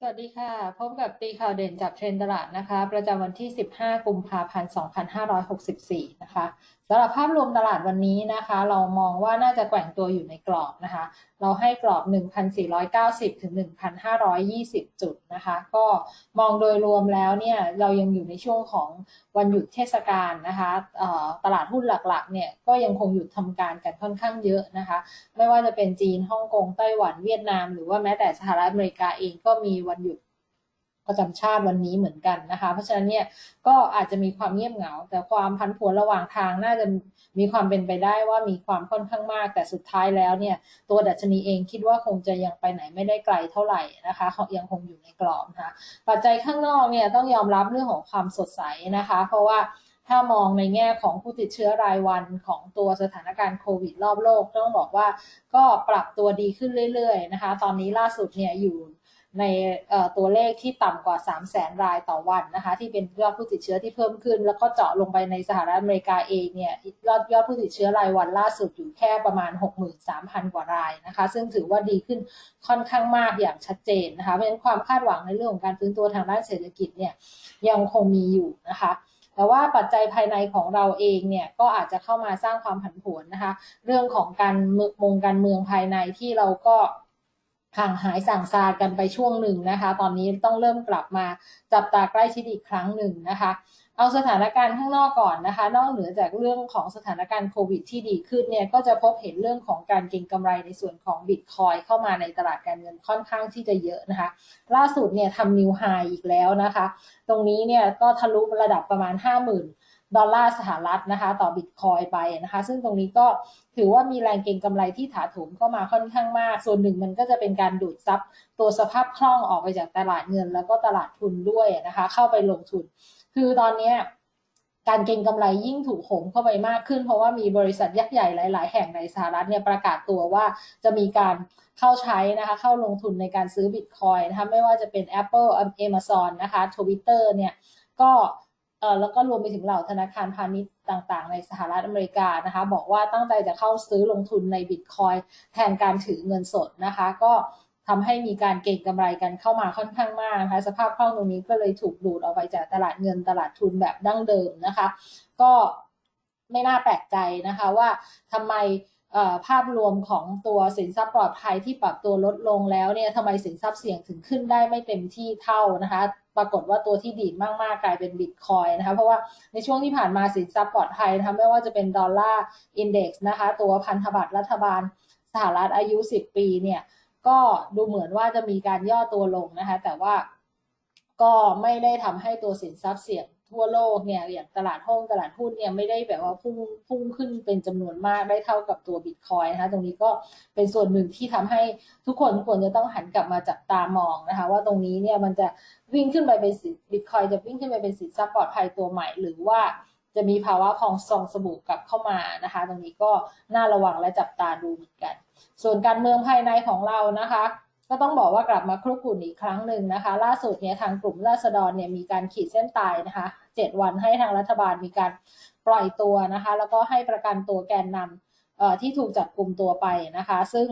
สวัสดีค่ะ พบกับตีข่าวเด่นจับเทรนตลาดนะคะ ประจำวันที่ 15 กุมภาพันธ์ 2564 นะคะ สำหรับภาพรวมตลาดวันนี้นะคะ เรามองว่าน่าจะแกว่งตัวอยู่ในกรอบนะคะ เราให้กรอบ 1,490 ถึง 1,520 จุดนะคะ ก็มองโดยรวมแล้วเนี่ยเรายังอยู่ในช่วงของวันหยุดเทศกาลนะคะตลาดหุ้นหลักๆเนี่ยก็ยังคงหยุดทำการกันค่อนข้างเยอะนะคะ ไม่ว่าจะเป็นจีนฮ่องกงไต้หวันเวียดนาม หรือว่าแม้แต่สหรัฐอเมริกาเองก็มีวันหยุด ประจำชาติวันนี้เหมือนกันนะคะ เพราะฉะนั้นเนี่ยก็อาจจะมีความเงียบเหงา แต่ความพันผวนระหว่างทางน่าจะมีความเป็นไปได้ว่ามีความค่อนข้างมาก แต่สุดท้ายแล้วเนี่ยตัวดัชนีเองคิดว่าคงจะยังไปไหนไม่ได้ไกลเท่าไหร่นะคะยังคงอยู่ในกรอบนะคะปัจจัยข้างนอกเนี่ยต้องยอมรับเรื่องของความสดใสนะคะ เพราะว่าถ้ามองในแง่ของผู้ติดเชื้อรายวันของตัวสถานการณ์โควิดรอบโลก ต้องบอกว่าก็ปรับตัวดีขึ้นเรื่อยๆนะคะ ตอนนี้ล่าสุดเนี่ยอยู่ ในตัวเลขที่ต่ำกว่า 3 0 0แสนรายต่อวันนะคะที่เป็นยอดผู้ติดเชื้อที่เพิ่มขึ้น แล้วก็เจาะลงไปในสหรัฐอเมริกาเองเนี่ยยอดยอดผู้ติดเชื้อรายวันล่าสุดอยู่แค่ประมาณ 63,000 กว่ารายนะคะ ซึ่งถือว่าดีขึ้นค่อนข้างมากอย่างชัดเจนนะคะเพราะฉะนั้นความคาดหวังในเรื่องของการฟื้นตัวทางด้านเศรษฐกิจเนี่ยยังคงมีอยู่นะคะแต่ว่าปัจจัยภายในของเราเองเนี่ยก็อาจจะเข้ามาสร้างความผันผวนนะคะ เรื่องของการมงการเมืองภายในที่เราก็ ห่างหายสั่งซากันไปช่วงหนึ่งนะคะ ตอนนี้ต้องเริ่มกลับมาจับตาใกล้ชิดอีกครั้งหนึ่งนะคะ เอาสถานการณ์ข้างนอกก่อนนะคะ นอกเหนือจากเรื่องของสถานการณ์โควิดที่ดีขึ้นเนี่ย ก็จะพบเห็นเรื่องของการเก็งกำไรในส่วนของบิตคอยเข้ามาในตลาดการเงินค่อนข้างที่จะเยอะนะคะ ล่าสุดเนี่ยทำนิวไฮอีกแล้วนะคะ ตรงนี้เนี่ยก็ทะลุระดับประมาณ 50,000 ดอลลาร์สหรัฐนะคะต่อบิตคอยไปนะคะซึ่งตรงนี้ก็ถือว่ามีแรงเก็งกำไรที่ถาโถมเข้ามาค่อนข้างมาก ส่วนหนึ่งมันก็จะเป็นการดูดซับตัวสภาพคล่องออกไปจากตลาดเงิน แล้วก็ตลาดทุนด้วยนะคะเข้าไปลงทุน คือตอนนี้การเก็งกำไรยิ่งถูกโหมเข้าไปมากขึ้น เพราะว่ามีบริษัทยักษ์ใหญ่หลาย ๆ แห่งในสหรัฐเนี่ยประกาศตัวว่าจะมีการเข้าใช้นะคะเข้าลงทุนในการซื้อบิตคอยนะคะไม่ว่าจะเป็น Apple Amazon นะคะ Twitter เนี่ยก็ แล้วก็รวมไปถึงเหล่าธนาคารพาณิชย์ต่างๆ ในสหรัฐอเมริกานะคะ บอกว่าตั้งใจจะเข้าซื้อลงทุนในบิตคอยแทนการถือเงินสดนะคะ ก็ทำให้มีการเก็งกำไรกันเข้ามาค่อนข้างมากนะคะสภาพคล่องตรงนี้ก็เลยถูกดูดออกไปจากตลาดเงินตลาดทุนแบบดั้งเดิมนะคะ ก็ไม่น่าแปลกใจนะคะว่าทำไม ภาพรวมของตัวสินทรัพย์ปลอดภัยที่ปรับตัวลดลงแล้วเนี่ยทำไมสินทรัพย์เสี่ยงถึงขึ้นได้ไม่เต็มที่เท่านะคะ ปรากฏว่าตัวที่ดีดมาก ๆ กลายเป็นบิตคอยนะคะ เพราะว่าในช่วงที่ผ่านมาสินทรัพย์ปลอดภัยนะคะไม่ว่าจะเป็นดอลลาร์อินเด็กซ์นะคะ ตัวพันธบัตรรัฐบาลสหรัฐอายุ 10 ปีเนี่ยก็ดูเหมือนว่าจะมีการย่อตัวลงนะคะ แต่ว่าก็ไม่ได้ทำให้ตัวสินทรัพย์เสี่ยง ทั่วโลกเนี่ยอย่างตลาดห้องตลาดหุ้นเนี่ยไม่ได้แบบว่าพุ่งพุ่งขึ้นเป็นจำนวนมากได้เท่ากับตัวบิตคอยนะคะตรงนี้ก็เป็นส่วนหนึ่งที่ทำให้ทุกคนควรจะต้องหันกลับมาจับตามองนะคะ ว่าตรงนี้เนี่ยมันจะวิ่งขึ้นไปเป็นสิบิตคอยจะวิ่งขึ้นไปเป็นสินทรัพย์ปลอดภัยตัวใหม่ หรือว่าจะมีภาวะพองซองสบู่กลับเข้ามานะคะ ตรงนี้ก็น่าระวังและจับตาดูเหมือนกัน ส่วนการเมืองภายในของเรานะคะ ก็ต้องบอกว่ากลับมาครุกรุ่นอีกครั้งหนึ่งนะคะ ล่าสุดเนี่ยทางกลุ่มราษฎรเนี่ยมีการขีดเส้นตายนะคะเจ็ดวันให้ทางรัฐบาลมีการปล่อยตัวนะคะ แล้วก็ให้ประกันตัวแกนนำที่ถูกจับกลุ่มตัวไปนะคะ ซึ่ง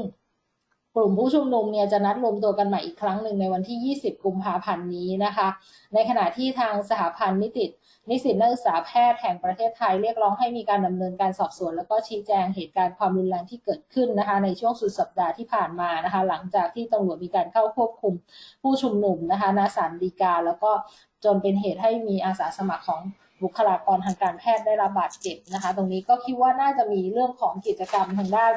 กลุ่มผู้ชุมนุมเนี่ยจะนัดรวมตัวกันใหม่อีกครั้งหนึ่งในวันที่ 20 กุมภาพันธ์นี้นะคะ ในขณะที่ทางสหพันธ์นิตินิสิตนักศึกษาแพทย์แห่งประเทศไทยเรียกร้องให้มีการดำเนินการสอบสวน แล้วก็ชี้แจงเหตุการณ์ความรุนแรงที่เกิดขึ้นนะคะ ในช่วงสุดสัปดาห์ที่ผ่านมานะคะ หลังจากที่ตำรวจมีการเข้าควบคุมผู้ชุมนุมนะคะนาสารดีกา แล้วก็จนเป็นเหตุให้มีอาสาสมัครของบุคลากรทางการแพทย์ได้รับบาดเจ็บนะคะ ตรงนี้ก็คิดว่าน่าจะมีเรื่องของกิจกรรมทางด้าน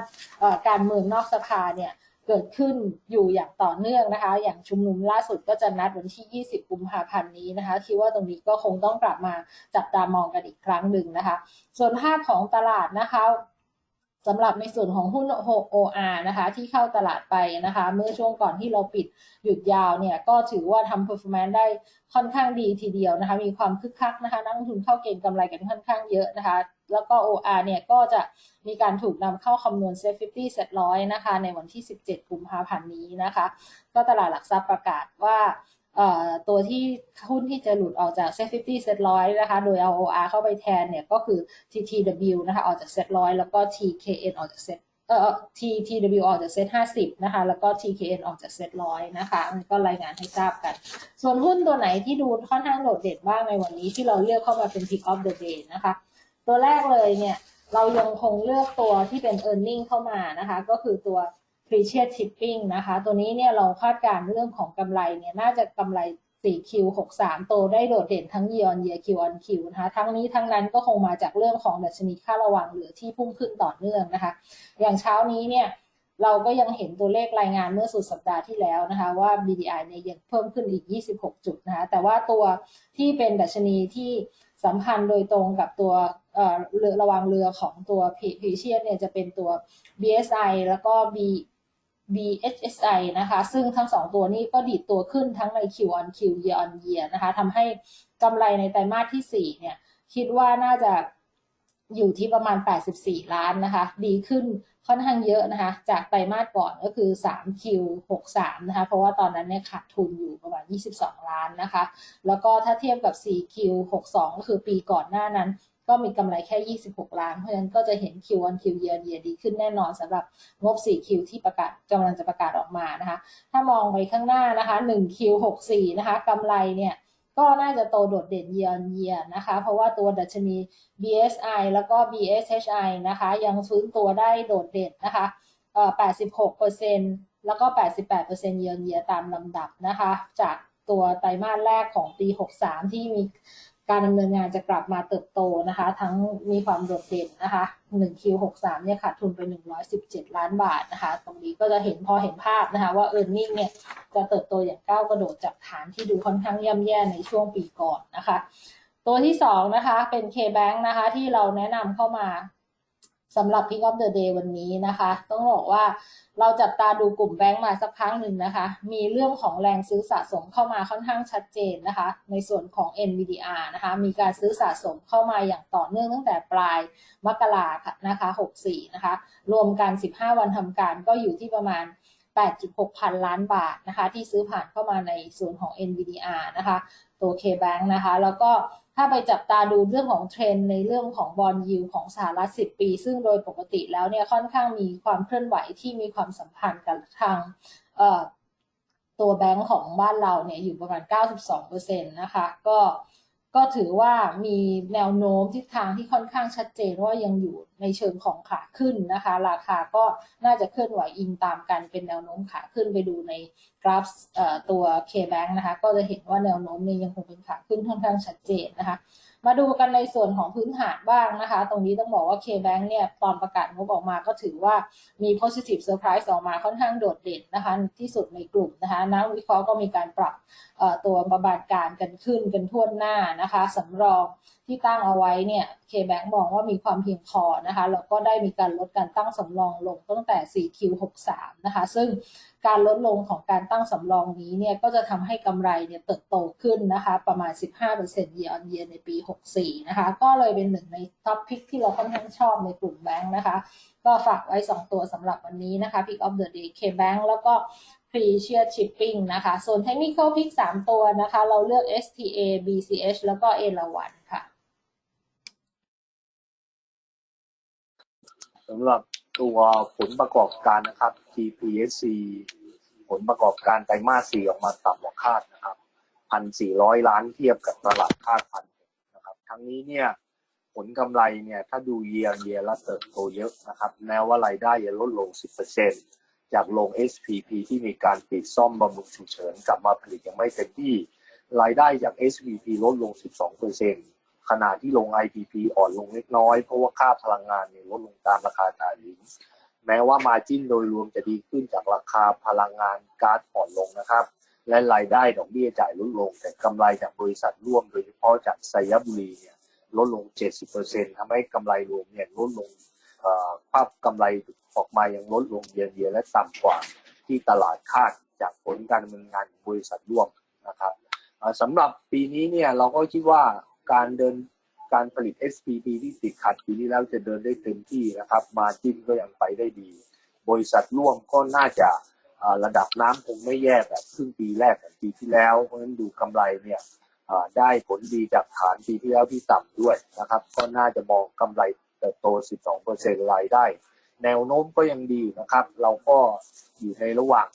การเมืองนอกสภาเนี่ย เกิดขึ้นอยู่อย่างต่อเนื่องนะคะ อย่างชุมนุมล่าสุดก็จะนัดวันที่ 20 กุมภาพันธ์นี้นะคะ คิดว่าตรงนี้ก็คงต้องกลับมาจับตามองกันอีกครั้งหนึ่งนะคะ ส่วนภาพของตลาดนะคะ สำหรับในส่วนของหุ้น OR นะคะ ที่เข้าตลาดไปนะคะ เมื่อช่วงก่อนที่เราปิดหยุดยาวเนี่ย ก็ถือว่าทำ performance ได้ค่อนข้างดีทีเดียวนะคะ มีความคึกคักนะคะ นักลงทุนเข้าเก็งกำไรกันค่อนข้างเยอะนะคะ แล้วก็ OR เนี่ย ก็จะมีการถูกนำเข้าคำนวณ Set 50 Set 100 นะคะ ในวันที่ 17 กุมภาพันธ์นี้นะคะ ก็ตลาดหลักทรัพย์ประกาศว่า ตัวที่หุ้นที่จะหลุดออกจากเซตฟิฟตี้เซ็ตร้อยนะคะ โดยเอา OR เข้าไปแทนเนี่ยก็คือ TTW นะคะออกจากเซ็ตร้อยแล้วก็ TKN ออกจากเซ็ตเอ่อ T TW ออกจากเซ็ต50 นะคะ แล้วก็ TKN ออกจากเซ็ตร้อยนะคะอันก็รายงานให้ทราบกัน ส่วนหุ้นตัวไหนที่ดูค่อนข้างโดดเด่นบ้างในวันนี้ที่เราเลือกเข้ามาเป็น Pick of the Day นะคะ ตัวแรกเลยเนี่ย เรายังคงเลือกตัวที่เป็น e a r n i n g เข้ามานะคะ ก็คือตัว Precious Shipping นะคะ ตัวนี้เนี่ยเราคาดการณ์เรื่องของกำไรเนี่ยน่าจะกำไร 4Q 63 โตได้โดดเด่นทั้ง year on year Q on Q นะคะ ทั้งนี้ทั้งนั้นก็คงมาจากเรื่องของดัชนีค่าระวังเหลือที่พุ่งขึ้นต่อเนื่องนะคะ อย่างเช้านี้เนี่ยเราก็ยังเห็นตัวเลขรายงานเมื่อสุดสัปดาห์ที่แล้วนะคะว่า BDI เนี่ยยังเพิ่มขึ้นอีก 26 จุดนะคะ แต่ว่าตัวที่เป็นดัชนีที่สัมพันธ์โดยตรงกับตัวเอ่อเรือระวังเรือของตัวพีเชียเนี่ยจะเป็นตัว BSI แล้วก็ B BHSI นะคะ ซึ่งทั้งสองตัวนี้ก็ดีดตัวขึ้นทั้งใน Q on Q year on year นะคะทำให้กำไรในไตรมาสที่ 4 เนี่ย คิดว่าน่าจะอยู่ที่ประมาณ 84 ล้านนะคะ ดีขึ้นค่อนข้างเยอะนะคะ จากไตรมาสก่อนก็คือ 3Q 63 นะคะ เพราะว่าตอนนั้นเนี่ยขาดทุนอยู่ประมาณ 22 ล้านนะคะ แล้วก็ถ้าเทียบกับ 4Q 62 ก็คือปีก่อนหน้านั้น ก็มีกำไรแค่ 26 ล้าน เพราะฉะนั้นก็จะเห็น Q on Q year on year ดีขึ้นแน่นอนสำหรับงบ 4Q ที่ประกาศกำลังจะประกาศออกมานะคะ ถ้ามองไปข้างหน้านะคะ 1Q 64 นะคะกำไรเนี่ยก็น่าจะโตโดดเด่น year on year นะคะ เพราะว่าตัวดัชนี BSI แล้วก็ BSHI นะคะ ยังฟื้นตัวได้โดดเด่นนะคะเอ่อ86%แล้วก็ 88% year on year ตามลำดับนะคะ จากตัวไตรมาสแรกของปี 63 ที่มี การดำเนินงานจะกลับมาเติบโตนะคะ ทั้งมีความโดดเด่นนะคะ 1Q63 เนี่ยขาดทุนไป 117 ล้านบาทนะคะ ตรงนี้ก็จะเห็นพอเห็นภาพนะคะ ว่า e a r n i n g เนี่ยจะเติบโตอย่างก้าวกระโดดจากฐานที่ดูค่อนข้างย่ำแย่ในช่วงปีก่อนนะคะ ตัวที่สองนะคะเป็น K-Bank นะคะที่เราแนะนำเข้ามา สำหรับ Pick of the Day วันนี้นะคะ ต้องบอกว่าเราจับตาดูกลุ่มแบงก์มาสักพักหนึ่งนะคะ มีเรื่องของแรงซื้อสะสมเข้ามาค่อนข้างชัดเจนนะคะ ในส่วนของ NVDR นะคะ มีการซื้อสะสมเข้ามาอย่างต่อเนื่องตั้งแต่ปลายมกราค่ะนะคะ 64 นะคะ รวมกัน 15 วันทำการก็อยู่ที่ประมาณ 8.6 พันล้านบาทนะคะ ที่ซื้อผ่านเข้ามาในส่วนของ NVDR นะคะ ตัว K-Bank นะคะ แล้วก็ ถ้าไปจับตาดูเรื่องของเทรนในเรื่องของบอลยูของสหรัฐ 10 ปี ซึ่งโดยปกติแล้วเนี่ยค่อนข้างมีความเคลื่อนไหวที่มีความสัมพันธ์กับทางตัวแบงก์ของบ้านเราเนี่ยอยู่ประมาณ 92%นะคะ ก็ ก็ถือว่ามีแนวโน้มทิศทางที่ค่อนข้างชัดเจนว่ายังอยู่ในเชิงของขาขึ้นนะคะ ราคาก็น่าจะเคลื่อนไหวอิงตามกันเป็นแนวโน้มขาขึ้นไปดูในกราฟตัว K-Bank นะคะ ก็จะเห็นว่าแนวโน้มเนี่ยยังคงเป็นขาขึ้นค่อนข้างชัดเจนนะคะ มาดูกันในส่วนของพื้นฐานบ้างนะคะ ตรงนี้ต้องบอกว่า K-Bank เนี่ยตอนประกาศงบออกมาก็ถือว่ามี positive surprise ออกมาค่อนข้างโดดเด่นนะคะที่สุดในกลุ่มนะคะนักวิเคราะห์ก็มีการปรับตัวประมาณการกันขึ้นกันทั่วหน้านะคะสำรองที่ตั้งเอาไว้เนี่ย K-Bank มองว่ามีความเพียงพอนะคะแล้วก็ได้มีการลดการตั้งสำรองลงตั้งแต่ 4Q63 นะคะ ซึ่งการลดลงของการตั้งสำรองนี้เนี่ยก็จะทำให้กำไรเนี่ยเติบโตขึ้นนะคะ ประมาณ 15% year on year ในปี 64 นะคะ ก็เลยเป็นหนึ่งในท็อปพิกที่เราค่อนข้างชอบในกลุ่มแบงค์นะคะ ก็ฝากไว้ 2 ตัวสำหรับวันนี้นะคะ Pick of the day K Bank แล้วก็ Precious Shipping นะคะ ส่วน Technical Pick 3 ตัวนะคะ เราเลือก STA BCH แล้วก็เอราวันค่ะสำหรับ ตัวผลประกอบการนะครับ TPSC ผลประกอบการไตรมาส4ออกมาต่ำกว่าคาดนะครับ1,400ล้านเทียบกับตลาดคาดพันนะครับ ทั้งนี้เนี่ยผลกำไรเนี่ยถ้าดูเยียร์เยียแล้วเติบโตเยอะนะครับแม้ว่ารายได้จะลดลง 10%จากโรง SPP ที่มีการปิดซ่อมบำรุงฉุกเฉินกลับมาผลิตยังไม่เต็มที่รายได้จาก SPP ลดลง 12% ขณะที่ลง IPP อ่อนลงเล็กน้อย เพราะว่าค่าพลังงานเนี่ยลดลงตามราคาถ่านหินแม้ว่ามาจิ้นโดยรวมจะดีขึ้นจากราคาพลังงานก๊าซอ่อนลงนะครับ และรายได้ดอกเบี้ยจ่ายลดลง แต่กำไรจากบริษัทร่วมโดยเฉพาะจากไซยบุรีเนี่ยลดลง 70%ทำให้กำไรรวมเนี่ยลดลงภาพกำไรออกมายังลดลงเยียๆและต่ำกว่าที่ตลาดคาดจากผลการดำเนินงานของบริษัทร่วมนะครับสำหรับปีนี้เนี่ยเราก็คิดว่า การเดินการผลิต SPP ที่ติดขัดปีนี้แล้วจะเดินได้เต็มที่นะครับ มาจิ้นก็ยังไปได้ดี บริษัทร่วมก็น่าจะระดับน้ำคงไม่แย่แบบครึ่งปีแรกแบบปีที่แล้ว เพราะฉะนั้นดูกำไรเนี่ยได้ผลดีจากฐานปีที่แล้วที่ต่ำด้วยนะครับ ก็น่าจะมองกำไรเติบโต 12%รายได้ แนวโน้มก็ยังดีนะครับ เราก็อยู่ในระหว่าง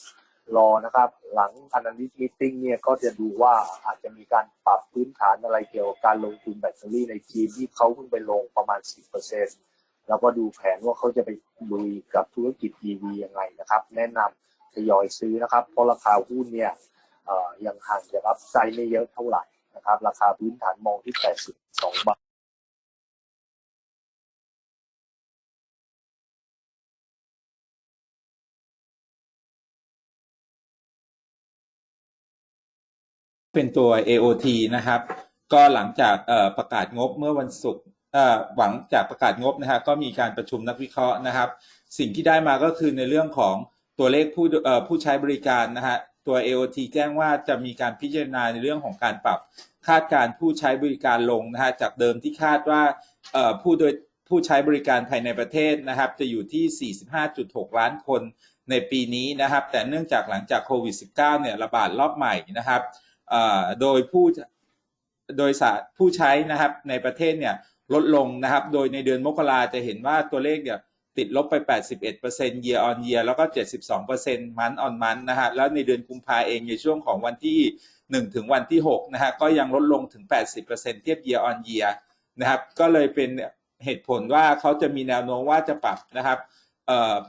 รอนะครับ หลัง analyst meeting เนี่ยก็จะดูว่าอาจจะมีการปรับพื้นฐานอะไรเกี่ยวกับการลงทุนแบตเตอรี่ในจีนที่เขาเพิ่งไปลงประมาณ 10%แล้วก็ดูแผนว่าเขาจะไปลุยกับธุรกิจ EV ยังไงนะครับ แนะนำทยอยซื้อนะครับ เพราะราคาหุ้นเนี่ยยังห่างจากรับไซด์ไม่เยอะเท่าไหร่นะครับ ราคาพื้นฐานมองที่ 82 บาท เป็นตัว AOT นะครับ ก็หลังจากประกาศงบเมื่อวันศุกร์หวังจากประกาศงบนะฮะก็มีการประชุมนักวิเคราะห์นะครับ สิ่งที่ได้มาก็คือในเรื่องของตัวเลขผู้ผู้ใช้บริการนะฮะตัว AOT แจ้งว่าจะมีการพิจารณาในเรื่องของการปรับคาดการณ์ผู้ใช้บริการลงนะฮะจากเดิมที่คาดว่าผู้โดยผู้ใช้บริการภายในประเทศนะครับ จะอยู่ที่ 45.6 ล้านคนในปีนี้นะครับ แต่เนื่องจากหลังจากโควิด -19 เนี่ยระบาดรอบใหม่นะครับ โดยผู้โดยสาผู้ใช้นะครับในประเทศเนี่ยลดลงนะครับ โดยในเดือนมกราจะเห็นว่าตัวเลขเนี่ยติดลบไป 81% year on year แล้วก็ 72% month on month นะฮะ แล้วในเดือนกุมภาเองในช่วงของวันที่ 1 ถึงวันที่ 6 นะฮะ ก็ยังลดลงถึง 80%เทียบ year on year นะครับ ก็เลยเป็นเหตุผลว่าเขาจะมีแนวโน้มว่าจะปรับนะครับ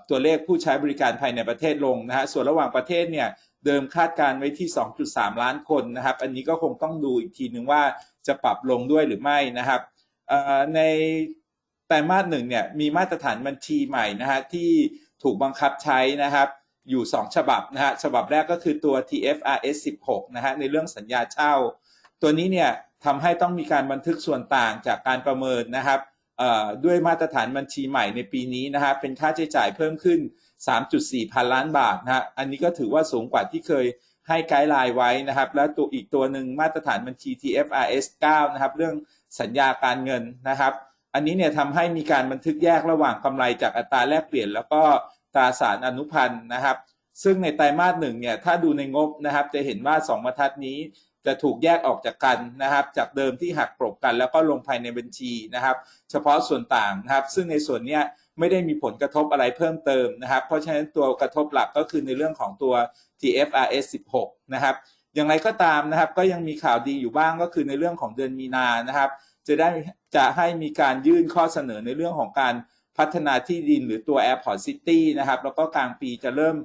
ตัวเลขผู้ใช้บริการภายในประเทศลงนะฮะส่วนระหว่างประเทศเนี่ยเดิมคาดการไว้ที่ 2.3 ล้านคนนะครับ อันนี้ก็คงต้องดูอีกทีหนึ่งว่าจะปรับลงด้วยหรือไม่นะครับในไตรมาสหนึ่งเนี่ยมีมาตรฐานบัญชีใหม่นะฮะที่ถูกบังคับใช้นะครับอยู่ 2 ฉบับนะฮะฉบับแรกก็คือตัว TFRS 16 นะฮะในเรื่องสัญญาเช่า ตัวนี้เนี่ยทำให้ต้องมีการบันทึกส่วนต่างจากการประเมินนะครับ ด้วยมาตรฐานบัญชีใหม่ในปีนี้นะฮะเป็นค่าใช้จ่ายเพิ่มขึ้น 3.4 พันล้านบาทนะฮะอันนี้ก็ถือว่าสูงกว่าที่เคยให้ไกด์ไลน์ไว้นะครับ แล้วตัวอีกตัวหนึ่งมาตรฐานบัญชี TFRS 9 นะครับ เรื่องสัญญาการเงินนะครับ อันนี้เนี่ยทำให้มีการบันทึกแยกระหว่างกำไรจากอัตราแลกเปลี่ยน แล้วก็ตราสารอนุพันธ์นะครับ ซึ่งในไตรมาสหนึ่งเนี่ยถ้าดูในงบนะครับ จะเห็นว่า 2บรรทัดนี้ จะถูกแยกออกจากกันนะครับ จากเดิมที่หักกลบกัน แล้วก็ลงภายในบัญชีนะครับ เฉพาะส่วนต่างนะครับ ซึ่งในส่วนเนี้ยไม่ได้มีผลกระทบอะไรเพิ่มเติมนะครับ เพราะฉะนั้นตัวกระทบหลักก็คือในเรื่องของตัว TFRS 16 นะครับ อย่างไรก็ตามนะครับ ก็ยังมีข่าวดีอยู่บ้างก็คือในเรื่องของเดือนมีนานะครับ จะได้จะให้มีการยื่นข้อเสนอในเรื่องของการพัฒนาที่ดินหรือตัว Airport City นะครับ แล้วก็กลางปีจะเริ่ม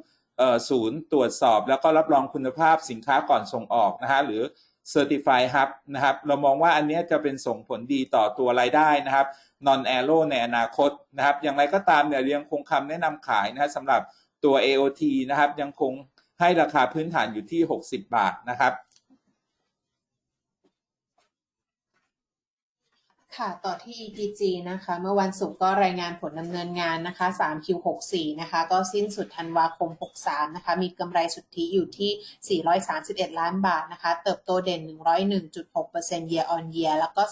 ศูนย์ตรวจสอบแล้วก็รับรองคุณภาพสินค้าก่อนส่งออกนะฮะหรือ Certify Hub นะครับเรามองว่าอันนี้จะเป็นส่งผลดีต่อตัวรายได้นะครับ non aero ในอนาคตนะครับ อย่างไรก็ตามเนี่ยยังคงคำแนะนำขายนะฮะสำหรับตัว AOT นะครับยังคงให้ราคาพื้นฐานอยู่ที่ 60 บาทนะครับ ค่ะ ต่อที่ EPG นะคะ เมื่อวันศุกร์ก็รายงานผลดำเนินงานนะคะ 3Q64 นะคะ ก็สิ้นสุดธันวาคม 63 นะคะ มีกำไรสุทธิอยู่ที่ 431 ล้านบาทนะคะ เติบโตเด่น 101.6% year on year แล้วก็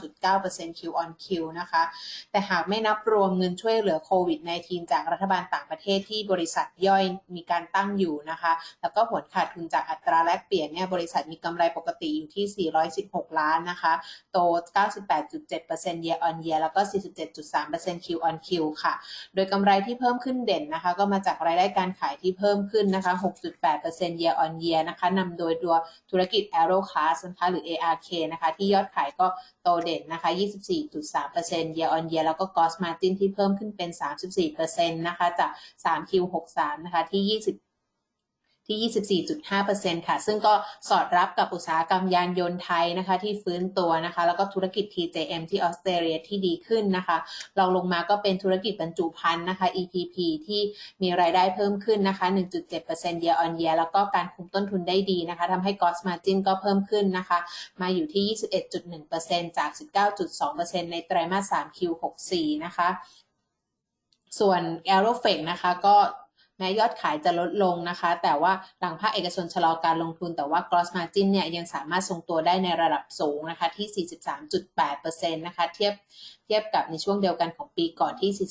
39.9% Q on Q นะคะ แต่หากไม่นับรวมเงินช่วยเหลือโควิด -19 จากรัฐบาลต่างประเทศที่บริษัทย่อยมีการตั้งอยู่นะคะ แล้วก็ผลขาดทุนจากอัตราแลกเปลี่ยนเนี่ย บริษัทมีกำไรปกติอยู่ที่ 416 ล้านนะคะ โต 98.7% year on year แล้วก็ 47.3% Q on Q ค่ะ โดยกำไรที่เพิ่มขึ้นเด่นนะคะ ก็มาจากรายได้การขายที่เพิ่มขึ้นนะคะ 6.8% year on year นะคะนำโดยตัวธุรกิจ Aero Class นะคะหรือ ARK นะคะ ที่ยอดขายก็โตเด่นนะคะ 24.3% year on year แล้วก็ gross margin ที่เพิ่มขึ้นเป็น 34%นะคะ จาก 3Q63 นะคะที่ 20 ที่ 24.5%ค่ะ ซึ่งก็สอดรับกับอุตสาหกรรมยานยนต์ไทยนะคะ ที่ฟื้นตัวนะคะ แล้วก็ธุรกิจ TJM ที่ออสเตรเลียที่ดีขึ้นนะคะรองลงมาก็เป็นธุรกิจบรรจุภัณฑ์นะคะ EPP ที่มีรายได้เพิ่มขึ้นนะคะ 1.7% year on year แล้วก็การคุมต้นทุนได้ดีนะคะทำให้ gross margin ก็เพิ่มขึ้นนะคะ มาอยู่ที่ 21.1%จาก 19.2%ในไตรมาส 3Q64 นะคะ ส่วน a e r o f e c นะคะก็ แม้ยอดขายจะลดลงนะคะ แต่ว่าหลังภาคเอกชนชะลอการลงทุนแต่ว่า gross margin เนี่ยยังสามารถทรงตัวได้ในระดับสูงนะคะที่ 43.8%นะคะเทียบเทียบกับในช่วงเดียวกันของปีก่อนที่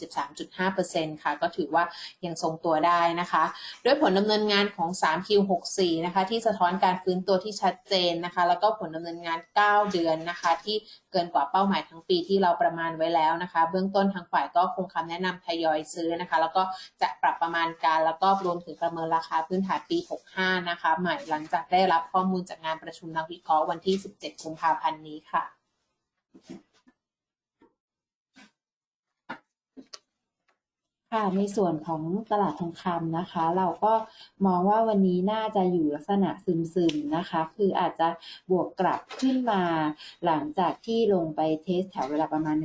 43.5%ค่ะ ก็ถือว่ายังทรงตัวได้นะคะ ด้วยผลดำเนินงานของ 3Q64 นะคะที่สะท้อนการฟื้นตัวที่ชัดเจนนะคะ แล้วก็ผลดำเนินงาน 9 เดือนนะคะ ที่เกินกว่าเป้าหมายทั้งปีที่เราประมาณไว้แล้วนะคะ เบื้องต้นทางฝ่ายก็คงคำแนะนำทยอยซื้อนะคะ แล้วก็จะปรับประมาณการแล้วก็รวมถึงประเมินราคาพื้นฐานปี 65 นะคะ ใหม่หลังจากได้รับข้อมูลจากงานประชุมนักวิเคราะห์วันที่ 17 กุมภาพันธ์นี้ค่ะ ค่ะในส่วนของตลาดทองคำนะคะ เราก็มองว่าวันนี้น่าจะอยู่ลักษณะซึมๆนะคะ คืออาจจะบวกกลับขึ้นมาหลังจากที่ลงไปเทสแถวเวลาประมาณ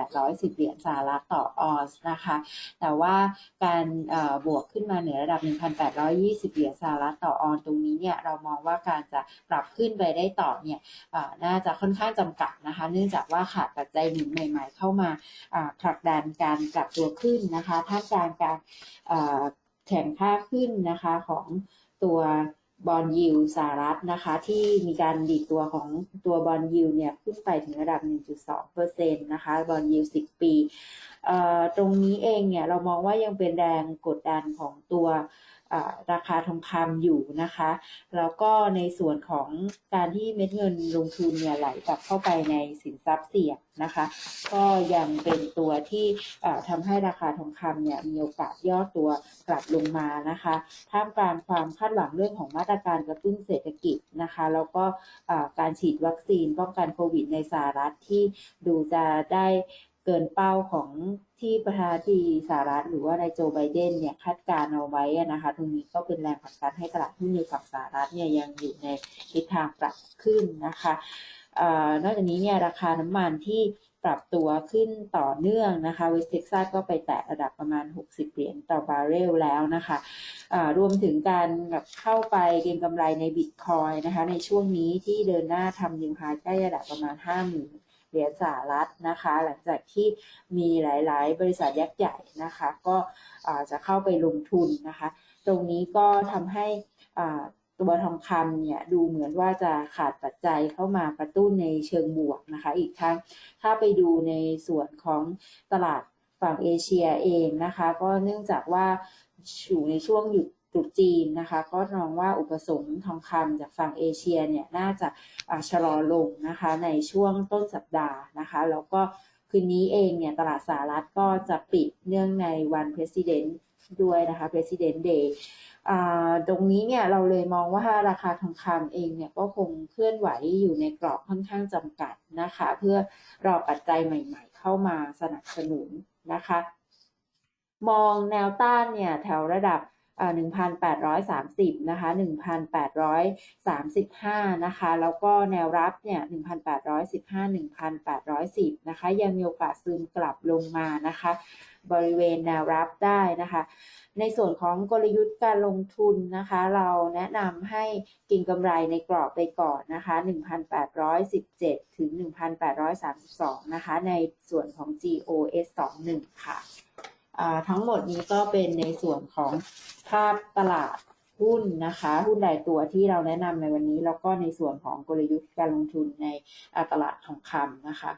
1,810 เหรียญสหรัฐต่อออนซ์นะคะ แต่ว่าการบวกขึ้นมาเหนือระดับ 1,820 เหรียญสหรัฐต่อออนซ์ตรงนี้เนี่ยเรามองว่าการจะปรับขึ้นไปได้ต่อเนี่ยน่าจะค่อนข้างจำกัดนะคะ เนื่องจากว่าขาดปัจจัยหนุนใหม่ ๆ เข้ามาอ่าผลักดันการกลับตัวขึ้นนะคะท่าดกลางการแข่งค่าขึ้นนะคะของตัวบอลยิวสหรัฐนะคะที่มีการดีดตัวของตัวบอลยิวเนี่ยขึ้นไปถึงระดับ 1.2%นะคะบอลยิว 10 ปี ตรงนี้เองเนี่ยเรามองว่ายังเป็นแรงกดดันของตัว ราคาทองคำอยู่นะคะ แล้วก็ในส่วนของการที่เม็ดเงินลงทุนเนี่ยไหลกลับเข้าไปในสินทรัพย์เสี่ยงนะคะ ก็ยังเป็นตัวที่ทำให้ราคาทองคำเนี่ยมีโอกาสย่อตัวกลับลงมานะคะท่ามกลางความคาดหวังเรื่องของมาตรการกระตุ้นเศรษฐกิจนะคะ แล้วก็การฉีดวัคซีนป้องกันโควิดในสหรัฐที่ดูจะได้ เกินเป้าของที่ประธานาธิบดีสหรัฐหรือว่านายโจไบเดนเนี่ยคาดการเอาไว้นะคะตรงนี้ก็เป็นแรงผลักดันให้ตลาดหุ้นในฝั่งสหรัฐเนี่ยยังอยู่ในทิศทางปรับขึ้นนะคะอนอกจากนี้เนี่ยราคาน้ำมันที่ปรับตัวขึ้นต่อเนื่องนะคะเวสเท็กซัสก็ไปแตะระดับประมาณ 60 เหรียญต่อบาร์เรลแล้วนะคะอ่ารวมถึงการแบบเข้าไปเก็งกำไรในบิตคอยนะคะในช่วงนี้ที่เดินหน้าทำนิวไฮใกล้ระดับประมาณ 50,000 เหรียญสหรัฐนะคะ หลังจากที่มีหลาย ๆ บริษัทยักษ์ใหญ่นะคะ ก็จะเข้าไปลงทุนนะคะ ตรงนี้ก็ทำให้ตัวทองคำเนี่ยดูเหมือนว่าจะขาดปัจจัยเข้ามากระตุ้นในเชิงบวกนะคะ อีกทั้งถ้าไปดูในส่วนของตลาดฝั่งเอเชียเองนะคะ ก็เนื่องจากว่าอยู่ในช่วงหยุด ตรุษจีนนะคะ ก็มองว่าอุปสงค์ทองคำจากฝั่งเอเชียเนี่ยน่าจะาชะลอลงนะคะในช่วงต้นสัปดาห์นะคะ แล้วก็คืนนี้เองเนี่ยตลาดสหรัฐก็จะปิดเนื่องในวัน President ด้วยนะคะ President Day ตรงนี้เนี่ยเราเลยมองว่าราคาทองคำเองเนี่ยก็คงเคลื่อนไหวอยู่ในกรอบค่อนข้างจำกัดนะคะ เพื่อรอปัจจัยใหม่ๆ เข้ามาสนับสนุนนะคะ มองแนวต้านเนี่ยแถวระดับ 1,830 นะคะ 1,835 นะคะ แล้วก็แนวรับเนี่ย 1,815 1,810 นะคะ ยังมีโอกาสซึมกลับลงมานะคะ บริเวณแนวรับได้นะคะ ในส่วนของกลยุทธ์การลงทุนนะคะ เราแนะนำให้กินกำไรในกรอบไปก่อนนะคะ 1,817 ถึง 1,832 นะคะ ในส่วนของ GOS 21 ค่ะ ทั้งหมดนี้ก็เป็นในส่วนของภาพตลาดหุ้นนะคะ หุ้นหลายตัวที่เราแนะนำในวันนี้ แล้วก็ในส่วนของกลยุทธ์การลงทุนในตลาดทองคำนะคะ